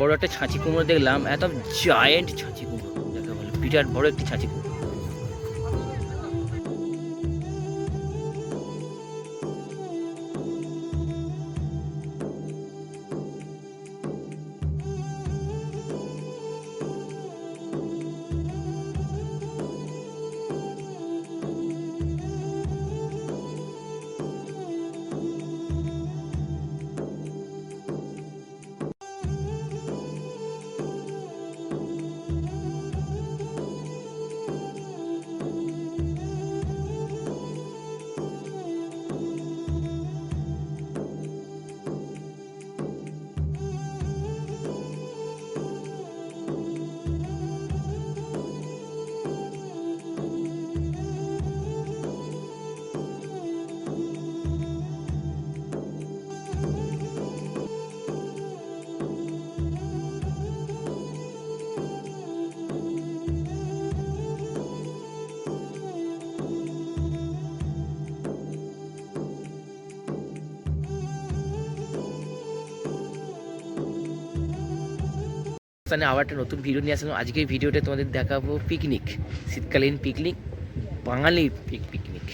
বড় একটা ছাঁচি কুমড়ো দেখলাম, এত জায়েন্ট ছাঁচি কুমড়ো যাকে বলে, বিরাট বড় একটি ছাঁচি কুমড়ো স্থানে আবার একটা নতুন ভিডিও নিয়ে আসলাম। আজকের ভিডিওটা তোমাদের দেখাবো পিকনিক শীতকালীন পিকনিক বাঙালি পিক পিকনিক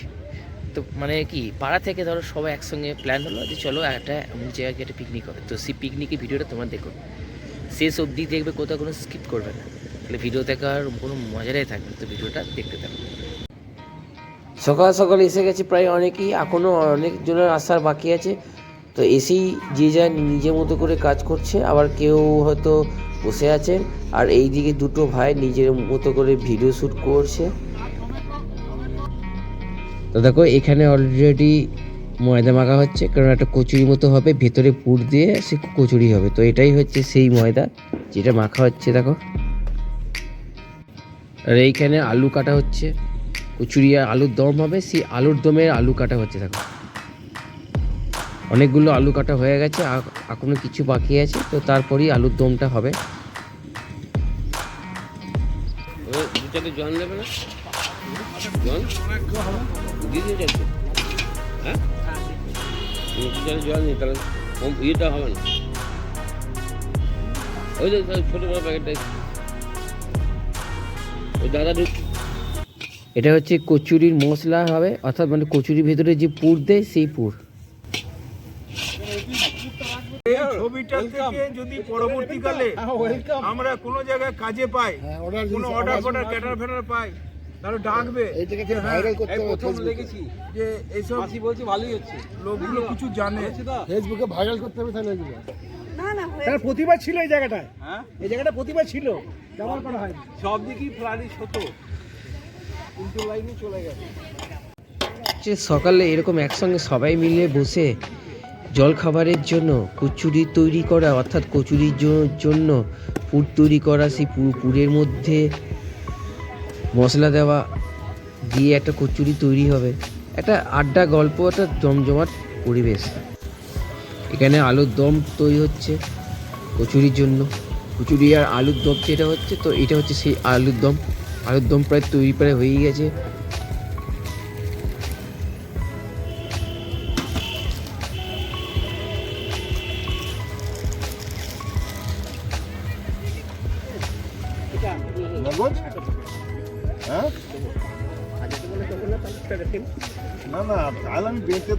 তো মানে কি, পাড়া থেকে ধরো সবাই একসঙ্গে প্ল্যান হলো যে চলো একটা এমন জায়গায় একটা পিকনিক হবে। তো সেই পিকনিকের ভিডিওটা তোমরা দেখো। শেষ অবধি দেখবে, কোথাও কোনো স্কিপ করবে না। তাহলে ভিডিও দেখার কোনো মজারাই থাকবে তো ভিডিওটা দেখতে থাকো। সকাল সকাল এসে গেছে প্রায় অনেকেই। এখনও অনেকজনের আসার বাকি আছে। তো এসেই যে যা নিজের মতো করে কাজ করছে। আবার কেউ হয়তো বসে আছেন আর এইদিকে দুটো ভাই নিজের মতো করে ভিডিও শ্যুট করছে। তো দেখো, এখানে অলরেডি ময়দা মাখা হচ্ছে, কারণ একটা কচুরি মতো হবে, ভেতরে পুর দিয়ে সে কচুরি হবে। তো এটাই হচ্ছে সেই ময়দা, যেটা মাখা হচ্ছে, দেখো। আর এইখানে আলু কাটা হচ্ছে। কচুরি আলুর দম হবে, সেই আলুর দমের আলু কাটা হচ্ছে, দেখো। অনেকগুলো আলু কাটা হয়ে গেছে আর এখনও কিছু বাকি আছে তো তারপরেই আলুর দমটা হবে। জল নেবে না? জল? দিয়ে দিয়ে হ্যাঁ? জল নেই তাহলে ইয়েটা হবে না। ওই যে ছোটো বড় প্যাকেটটা ওই দাদা এটা হচ্ছে কচুরির মশলা হবে অর্থাৎ মানে কচুরির ভেতরে যে পুর দেয় সেই পুর। এই ছবিটা থেকে যদি পরবর্তীকালে আমরা কোনো জায়গায় কাজে পাই কোনো অর্ডার ফর্ডার ক্যাটার ফ্যাটার পাই তাহলে ডাকবে। হ্যাঁ, প্রথম দেখেছি যে এইসব বলছি ভালোই হচ্ছে। লোকগুলো কিছু জানে। ফেসবুকে ভাইরাল করতে হবে তাহলে এগুলো। তার প্রতিভা ছিল এই জায়গাটায়। হ্যাঁ? এই জায়গাটা প্রতিভা ছিল ব্যবহার করা হয় সব দিকই ফ্লারিশ হতো কিন্তু লাইনে চলে গেছে। সকালে এরকম একসঙ্গে সবাই মিলে বসে জল খাবারের জন্য কচুরি তৈরি করা, অর্থাৎ কচুরির জন্য পুর তৈরি করা, সেই পুরের মধ্যে মশলা দেওয়া দিয়ে একটা কচুরি তৈরি হবে। একটা আড্ডা গল্প, একটা জমজমাট পরিবেশ। এখানে আলুর দম তৈরি হচ্ছে কচুরির জন্য। কচুরি আর আলুর দম যেটা হচ্ছে, তো এটা হচ্ছে সেই আলুর দম। আলুর দম প্রায় তৈরি প্রায় হয়েই গেছে।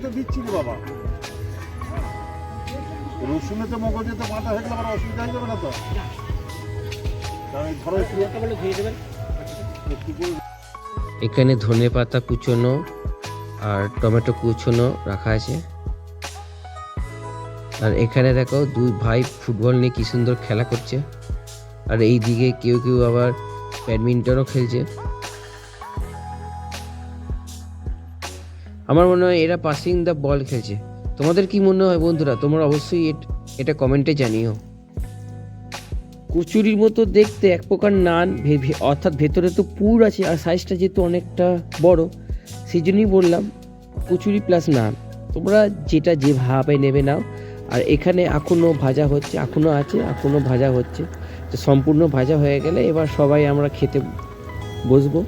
তো দিচ্ছি রে বাবা। রসুনে তো মগজে তো বাঁধা থাকলে আমার অসুবিধা হয়ে যাবে না তো? এখানে ধনে পাতা কুচোনো আর টমেটো কুচোনো রাখা আছে। আর এখানে দেখো দুই ভাই ফুটবল নিয়ে কি সুন্দর খেলা করছে। আর এই দিকে কেউ কেউ আবার ব্যাডমিন্টনও খেলছে। আমার মনে হয় এরা পাসিং দ্য বল খেলছে। তোমাদের কি মনে হয় বন্ধুরা? তোমরা অবশ্যই এট- কমেন্টে জানিও। কচুরির মতো দেখতে এক প্রকার নান অর্থাৎ ভেতরে তো পুর আছে আর সাইজটা যেহেতু অনেকটা বড়, সেই জন্যই বললাম কচুরি প্লাস নান। তোমরা যেটা যেভাবে নেবে নাও। আর এখানে এখনও ভাজা হচ্ছে এখনও আছে এখনও ভাজা হচ্ছে। তো সম্পূর্ণ ভাজা হয়ে গেলে এবার সবাই আমরা খেতে বসবো।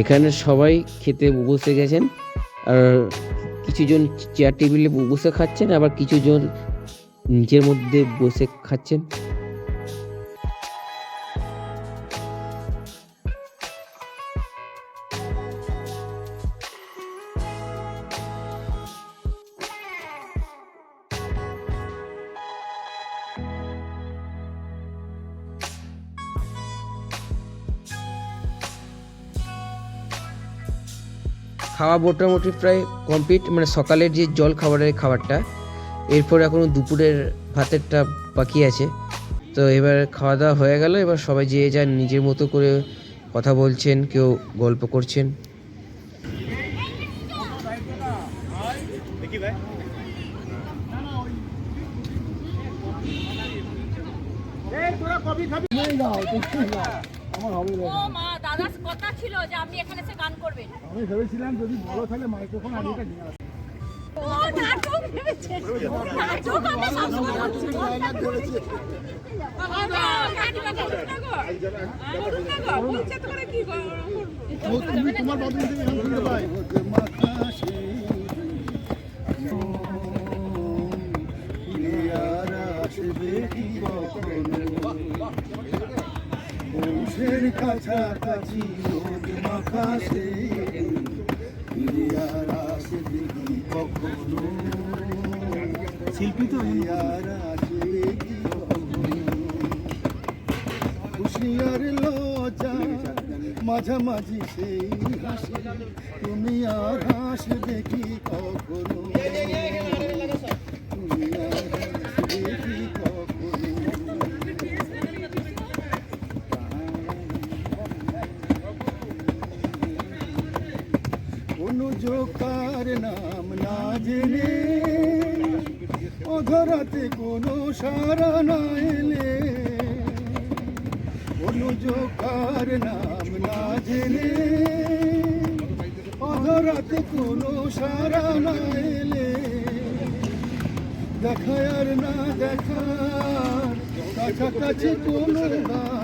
এখানে সবাই খেতে বসে গেছেন, আর কিছুজন চেয়ার টেবিলে বসে খাচ্ছেন, আবার কিছুজন নিজের মধ্যে বসে খাচ্ছেন। খাওয়া মোটামুটি প্রায় কমপ্লিট মানে সকালের যে জল খাবারের খাবারটা এরপর এখনও দুপুরের ভাতেরটা বাকি আছে। তো এবার খাওয়া দাওয়া হয়ে গেল এবার সবাই যে যার নিজের মতো করে কথা বলছেন কেউ গল্প করছেন। ও মা দাদার কথা ছিল যে আপনি এখানে এসে গান করবেন। আমি ভেবেছিলাম যদি বলো তাহলে মাইক্রোফোন এটা নিয়ে আসো তোমার বাবু শুনতে কাটি, কাছাকাছি রোদ মাখা সেই আর আসে দেখি কখনো। শিল্পী তো আর আসে দেখি খুশি আর লজ্জা মাঝামাঝি সেই হাসি। তুমি আর হাস দেখি কখনো? তুমি আর অনুযোগার নাম না জেনে অধরাতে কোনো সারা না এলে অনুযোগার নাম না জেনে অধরাতে কোনো সারা না এলে দেখায় আর না দেখার কাছাকাছি কোনো গান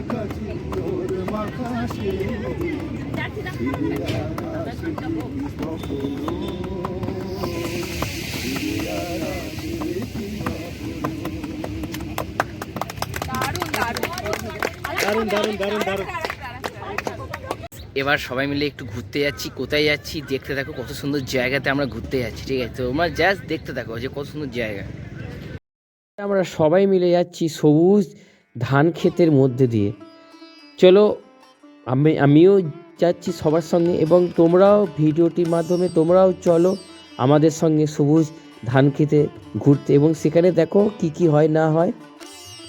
কাছাকাছি তোর মাখাসে দারুণ দারুণ দারুণ দারুণ। এবার সবাই মিলে একটু ঘুরতে যাচ্ছি কোথায় যাচ্ছি দেখতে থাকো কত সুন্দর জায়গাতে আমরা ঘুরতে যাচ্ছি ঠিক আছে? তোমরা জাস্ট দেখতে থাকো যে কত সুন্দর জায়গা। আমরা সবাই মিলে যাচ্ছি সবুজ ধান ক্ষেতের মধ্যে দিয়ে। চলো, আমি, আমিও যাচ্ছি সবার সঙ্গে এবং তোমরাও ভিডিওটির মাধ্যমে তোমরাও চলো আমাদের সঙ্গে সবুজ ধান খেতে ঘুরতে এবং সেখানে দেখো কি কি হয় না হয়।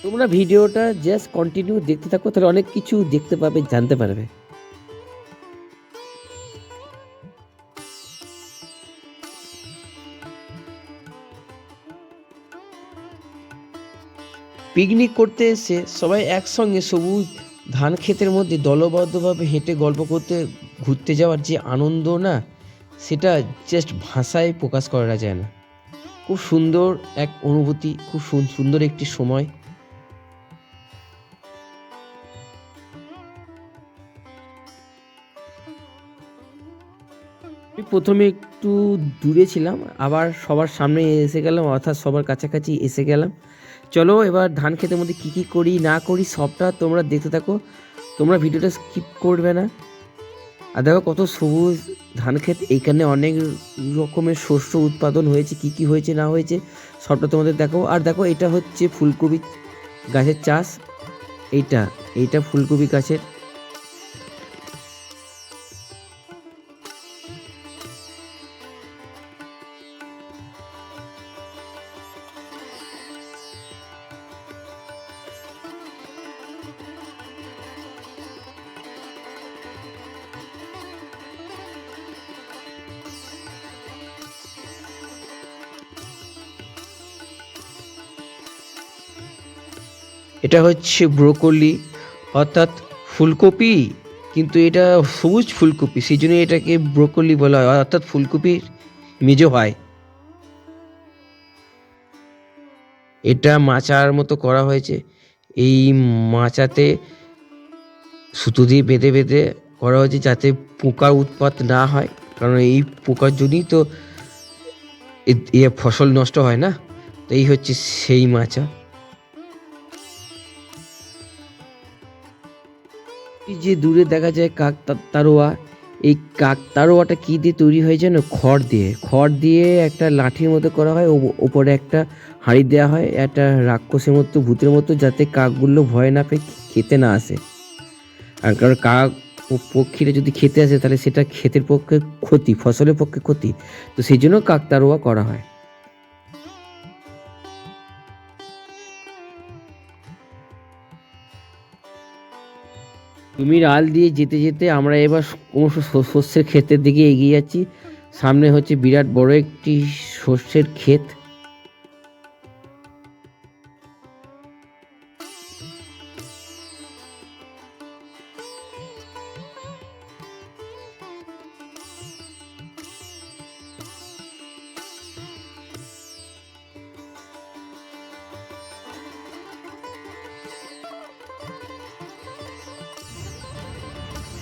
তোমরা ভিডিওটা জাস্ট কন্টিনিউ দেখতে থাকো, তাহলে অনেক কিছু দেখতে পাবে, জানতে পারবে। পিকনিক করতে এসে সবাই একসঙ্গে সবুজ ধান ক্ষেতের মধ্যে দলবদ্ধভাবে হেঁটে গল্প করতে, ঘুরতে যাওয়ার যে আনন্দ না, সেটা জাস্ট ভাষায় প্রকাশ করা যায় না। খুব সুন্দর এক অনুভূতি, খুব সুন- সুন্দর একটি সময়। প্রথমে একটু দূরে ছিলাম, আবার সবার সামনে এসে গেলাম, অর্থাৎ সবার কাছাকাছি এসে গেলাম। চলো এবার ধান খেতের মধ্যে কী কী করি, না করি, সবটা তোমরা দেখতে থাকো। তোমরা ভিডিওটা স্কিপ করবে না। আর দেখো কত সবুজ ধান ক্ষেত, এইখানে অনেক রকমের শস্য উৎপাদন হয়েছে, কি কি হয়েছে, না হয়েছে, সবটা তোমাদের দেখো। আর দেখো এটা হচ্ছে ফুলকপি গাছের চাষ। এইটা এইটা ফুলকপি গাছের। এটা হচ্ছে ব্রোকলি, অর্থাৎ ফুলকপি, কিন্তু এটা সবুজ ফুলকপি সেই জন্য এটাকে ব্রোকলি বলা হয়, অর্থাৎ ফুলকপির মেজো হয়। এটা মাচার মতো করা হয়েছে। এই মাচাতে সুতো দিয়ে বেঁধে বেঁধে করা হয়েছে যাতে পোকার উৎপাত না হয়, কারণ এই পোকার জন্যই তো এ- ফসল নষ্ট হয় না। তো এই হচ্ছে সেই মাচা। যে দূরে দেখা যায় কাক তারোয়া, এই কাক তারোয়াটা কি দিয়ে তৈরি হয় যেন? খড় দিয়ে। খড় দিয়ে একটা লাঠির মতো করা হয় ওপরে একটা হাঁড়ি দেওয়া হয়, একটা রাক্ষসের মতো, ভূতের মতো, যাতে কাকগুলো ভয় না পেয়ে খেতে না আসে। আর কারণ কাক পক্ষীরা যদি খেতে আসে, তাহলে সেটা ক্ষেতের পক্ষে ক্ষতি, ফসলের পক্ষে ক্ষতি। তো সেই জন্য কাক তারোয়া করা হয়। জমির আল দিয়ে যেতে যেতে আমরা এবার ক্রমশ শস্যের ক্ষেতের দিকে এগিয়ে যাচ্ছি। সামনে হচ্ছে বিরাট বড় একটি শস্যের ক্ষেত।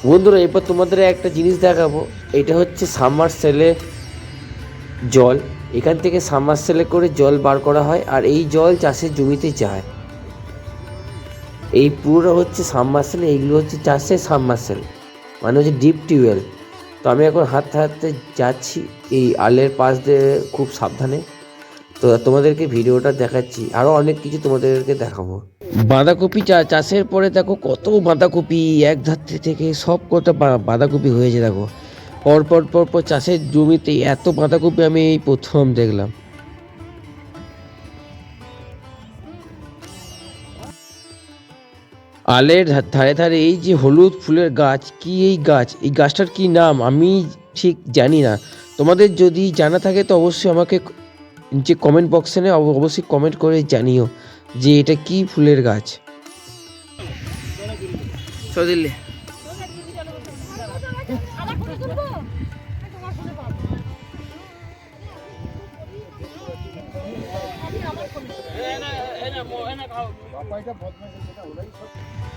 বন্ধুরা, এরপর তোমাদের একটা জিনিস দেখাবো। এটা হচ্ছে সামার সেলে জল। এখান থেকে সামার সেলে করে জল বার করা হয় আর এই জল চাষের জমিতে যায়। এই পুরোটা হচ্ছে সাবমার্সেল এইগুলো হচ্ছে চাষের সাবমার্সেল মানে হচ্ছে ডিপ টিউবওয়েল তো আমি এখন হাঁটতে হাঁটতে যাচ্ছি, এই আলের পাশ দিয়ে খুব সাবধানে। তো তোমাদেরকে ভিডিওটা দেখাচ্ছি। আরও অনেক কিছু তোমাদেরকে দেখাবো। বাঁধাকপি চা চাষের পরে দেখো কত বাঁধাকপি, এক ধাত্রী থেকে সব কটা বাঁধাকপি হয়েছে দেখো। পর পর পর পর চাষের জমিতে এত বাঁধাকপি আমি এই প্রথম দেখলাম। আলের ধারে ধারে এই যে হলুদ ফুলের গাছ, কি এই গাছ? এই গাছটার কি নাম? আমি ঠিক জানি না। তোমাদের যদি জানা থাকে তো অবশ্যই আমাকে যে কমেন্ট বক্সে অবশ্যই কমেন্ট করে জানিও যে এটা কি ফুলের গাছ। ফটো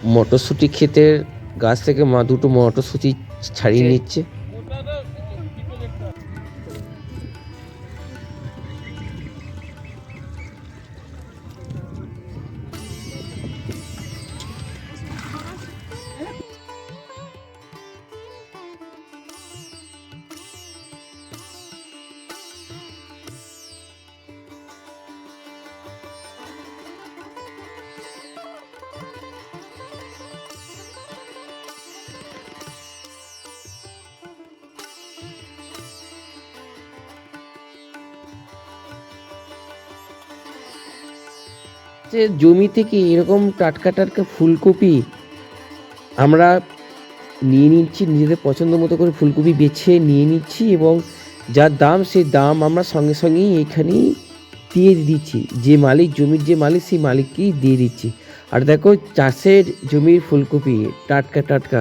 মটরশুঁটি ক্ষেতের গাছ থেকে মা দুটো মটরশুঁটি ছাড়িয়ে নিচ্ছে। যে জমি থেকে এরকম টাটকা টাটকা ফুলকপি আমরা নিয়ে নিচ্ছি, নিজেদের পছন্দ মতো করে ফুলকপি বেছে নিয়ে নিচ্ছি এবং যার দাম, সেই দাম আমরা সঙ্গে সঙ্গেই এখানেই দিয়ে দিচ্ছি। যে মালিক, জমির যে মালিক, সেই মালিককেই দিয়ে দিচ্ছি। আর দেখো, চাষের জমির ফুলকপি, টাটকা টাটকা।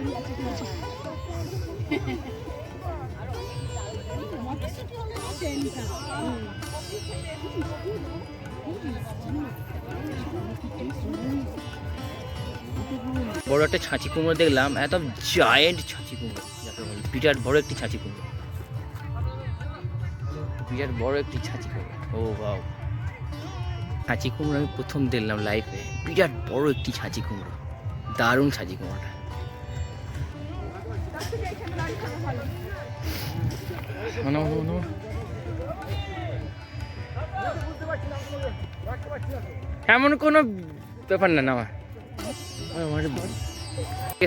বড় একটা ছাঁচি কুমড়ো দেখলাম একদম জায়েন্ট ছাঁচি কুমড়ো। যাকে বলে বিরাট বড় একটি ছাঁচি কুমড়ো। বিরাট বড় একটি ছাঁচি কুমড়ো। ও বাও ছাঁচি কুমড়ো আমি প্রথম দেখলাম লাইফে বিরাট বড় একটি ছাঁচি কুমড়ো। দারুণ ছাঁচি কুমড়োটা। নামো, নামো, নামো। এমন কোনো ব্যাপার না নামা।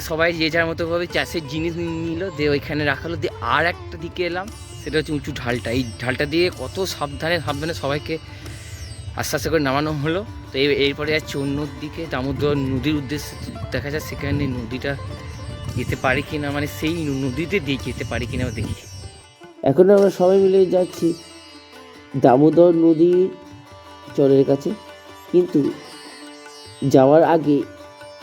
সবাই যে যার মতো ভাবে চাষের জিনিস নিল দিয়ে ওইখানে রাখালো দিয়ে আর একটা দিকে এলাম। সেটা হচ্ছে উঁচু ঢালটা। এই ঢালটা দিয়ে কত সাবধানে সাবধানে সবাইকে আস্তে আস্তে করে নামানো হলো। তো এরপরে যাচ্ছে অন্য দিকে দামোদর নদীর উদ্দেশ্যে দেখা যায় সেখানে নদীটা যেতে পারি কিনা মানে সেই নদীতে দিয়ে যেতে পারি কিনা দেখি। এখন আমরা সবাই মিলে যাচ্ছি দামোদর নদীর চরের কাছে। কিন্তু যাওয়ার আগে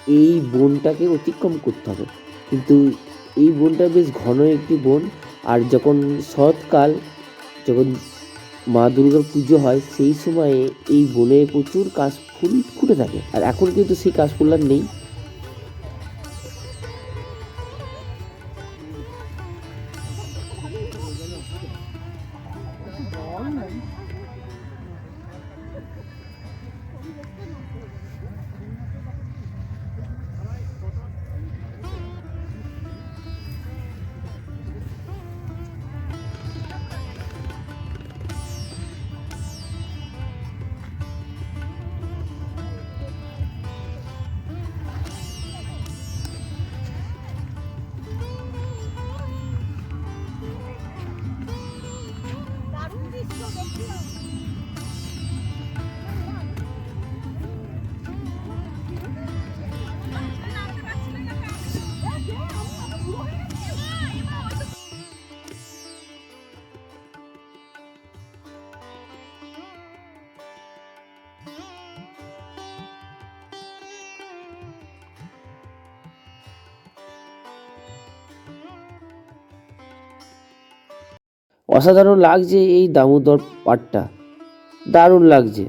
এই বনটাকে অতিক্রম করতে হবে। কিন্তু এই বনটা বেশ ঘন একটি বন, আর যখন শরৎকাল, যখন মা দুর্গার পুজো হয়, সেই সময়ে এই বনে প্রচুর কাশফুল ফুটে থাকে। আর এখন কিন্তু সেই কাশফুল আর নেই। অসাধারণ লাগছে এই দামোদর পাটটা। দারুণ লাগছে।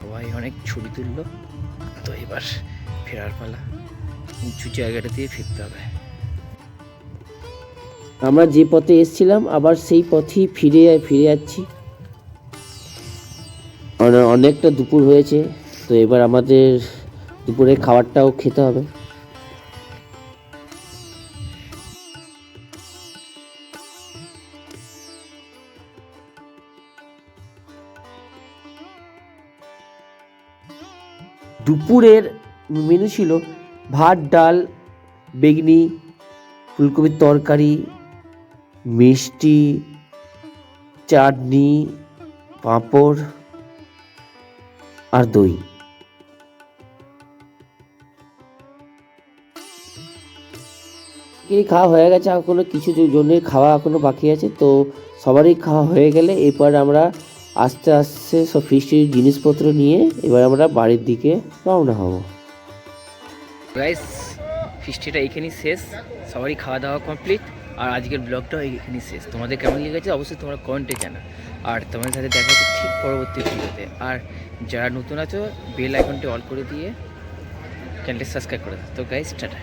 সবাই অনেক ছবি তুললো তো এবার ফেরার পালা। উঁচু জায়গাটা দিয়ে ফিরতে হবে। আমরা যে পথে এসেছিলাম আবার সেই পথেই ফিরে ফিরে যাচ্ছি। অনে- অনেকটা দুপুর হয়েছে তো এবার আমাদের দুপুরে খাবারটাও খেতে হবে। দুপুরের মেনু ছিল ভাত, ডাল, বেগনি, ফুলকপির তরকারি, মিষ্টি, চাটনি, পাঁপড় আর দই। এই খাওয়া হয়ে গেছে কোনো কিছু জনের খাওয়া এখনও বাকি আছে, তো সবারই খাওয়া হয়ে গেলে এরপর আমরা আস্তে আস্তে সব ফিস্টির জিনিসপত্র নিয়ে এবার আমরা বাড়ির দিকে রওনা হব। গাইস ফিস্টিটা এইখানেই শেষ। সবারই খাওয়া দাওয়া কমপ্লিট আর আজকের ব্লগটাও এইখানেই শেষ। তোমাদের কেমন লেগেছে? অবশ্যই তোমরা কমেন্টে জানা আর তোমাদের সাথে দেখা হচ্ছে ঠিক পরবর্তী ভিডিওতে। আর যারা নতুন আছো বেল আইকনটি অল করে দিয়ে চ্যানেলটি সাবস্ক্রাইব করে দাও। তো গাইস টাটা।